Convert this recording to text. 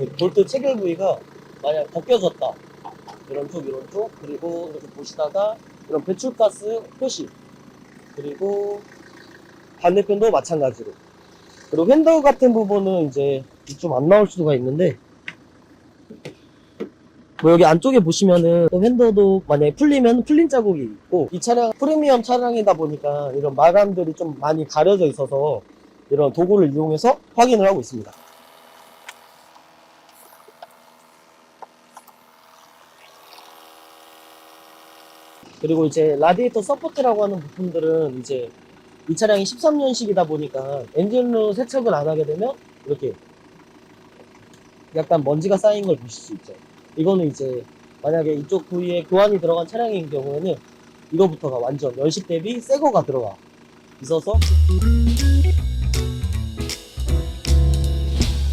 그 볼트 체결 부위가 만약 벗겨졌다. 이런 쪽 이런 쪽. 그리고 이렇게 보시다가 이런 배출가스 표시. 그리고 반대편도 마찬가지로. 그리고 휀더 같은 부분은 이제 좀 안 나올 수가 있는데 뭐 여기 안쪽에 보시면은 또 휀더도 만약에 풀리면 풀린 자국이 있고 이 차량 프리미엄 차량이다 보니까 이런 마감들이 좀 많이 가려져 있어서 이런 도구를 이용해서 확인을 하고 있습니다. 그리고 이제 라디에이터 서포트라고 하는 부품들은 이제 이 차량이 13년식이다 보니까 엔진룸 세척을 안 하게 되면 이렇게 약간 먼지가 쌓인 걸 보실 수 있죠. 이거는 이제 만약에 이쪽 부위에 교환이 들어간 차량인 경우에는 이거부터가 완전 연식 대비 새 거가 들어가 있어서